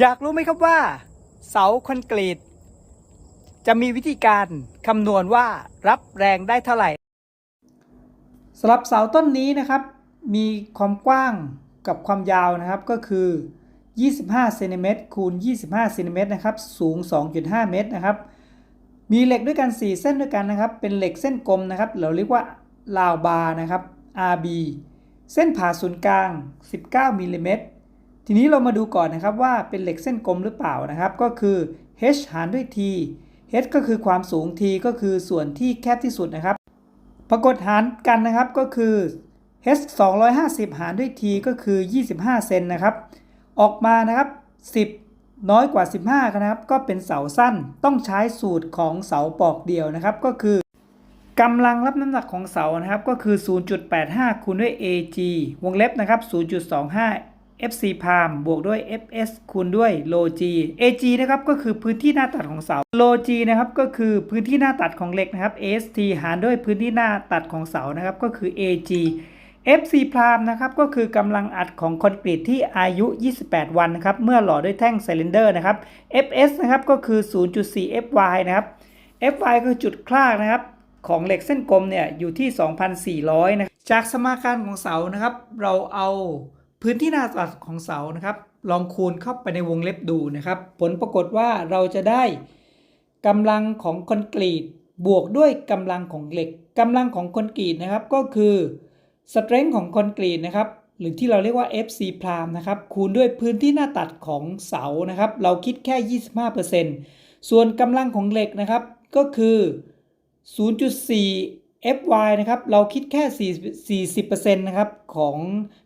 อยากรู้ไหมครับว่า เสาคอนกรีต จะมีวิธีการคำนวณว่ารับแรงได้เท่าไหร่สำหรับเสาต้นนี้นะครับ มีความกว้างกับความยาวนะครับก็คือ 25เซนติเมตรคูณ 25เซนติเมตรนะครับ สูง 2.5 เมตรนะครับ มีเหล็กด้วยกัน 4 เส้นด้วยกันนะครับ เป็นเหล็กเส้นกลมนะครับ เราเรียกว่าลาวบาร์นะครับ RB เส้นผ่าศูนย์กลาง 19มิลลิเมตร ทีนี้เรามาดูก่อนนะครับว่าเป็นเหล็กเส้นกลมหรือเปล่านะครับ ก็คือ h หารด้วย t h ก็คือความสูง t ก็คือส่วนที่แคบที่สุดนะครับ ปรากฏหารกันนะครับก็คือ h 250 หารด้วย t ก็คือ 25 เซนนะครับ ออกมานะครับ 10 น้อยกว่า 15นะครับ ก็เป็นเสาสั้นต้องใช้สูตรของเสาปอกเดียวนะครับ ก็คือกำลังรับน้ำหนักของเสานะครับ ก็คือ 0.85 คูณด้วย ag วงเล็บนะครับ 0.25 fc พามบวกด้วย fs คูณด้วย log ag นะครับก็คือพื้นที่หน้าตัดของเสา log นะครับก็คือพื้นที่หน้าตัดของเหล็กนะครับ ast หารด้วยพื้นที่หน้าตัดของเสานะครับก็คือ ag FC พรามนะครับก็คือกำลังอัดของคอนกรีตที่อายุ 28 วันนะครับเมื่อหล่อด้วยแท่งไซลินเดอร์นะครับ FS นะครับก็คือ 0.4 FY นะครับ FY คือจุดคลากนะครับของเหล็กเส้นกลมเนี่ยอยู่ที่ 2,400 นะจากสมการของเสานะครับเราเอา พื้นที่หน้าตัดของเสานะครับ ลองคูณเข้าไปในวงเล็บดูนะครับ ผลปรากฏว่าเราจะได้กำลังของคอนกรีตบวกด้วยกำลังของเหล็กกำลังของคอนกรีตนะครับก็คือสเตรน g ์ของคอนกรีตนะครับหรือที่เราเรียกว่า FC พรามนะครับคูณด้วยพื้นที่หน้าตัดของเสานะครับ เราคิดแค่ 25%ส่วนกำลังของเหล็กนะครับก็คือ 0.4 FY นะครับเราคิดแค่ 40%นะครับของ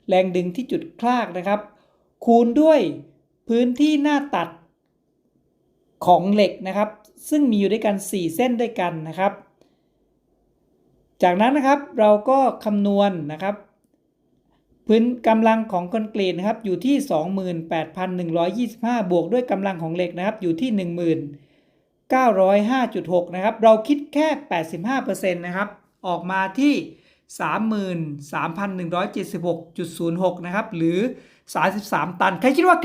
แรงดึงที่จุดคลากนะครับ คูณด้วยพื้นที่หน้าตัดของเหล็กนะครับ ซึ่งมีอยู่ด้วยกัน 4 เส้นด้วยกันนะครับ จากนั้นนะครับเราก็คำนวณนะครับ พื้นกำลังของคอนกรีตนะครับอยู่ที่ 28,125 บวกด้วยกำลังของเหล็กนะครับอยู่ที่1905.6 นะครับ เราคิดแค่ 85%นะครับ ออกมาที่ 33,176.06 นะครับ หรือ 33 ตัน ใครคิดว่าคลิป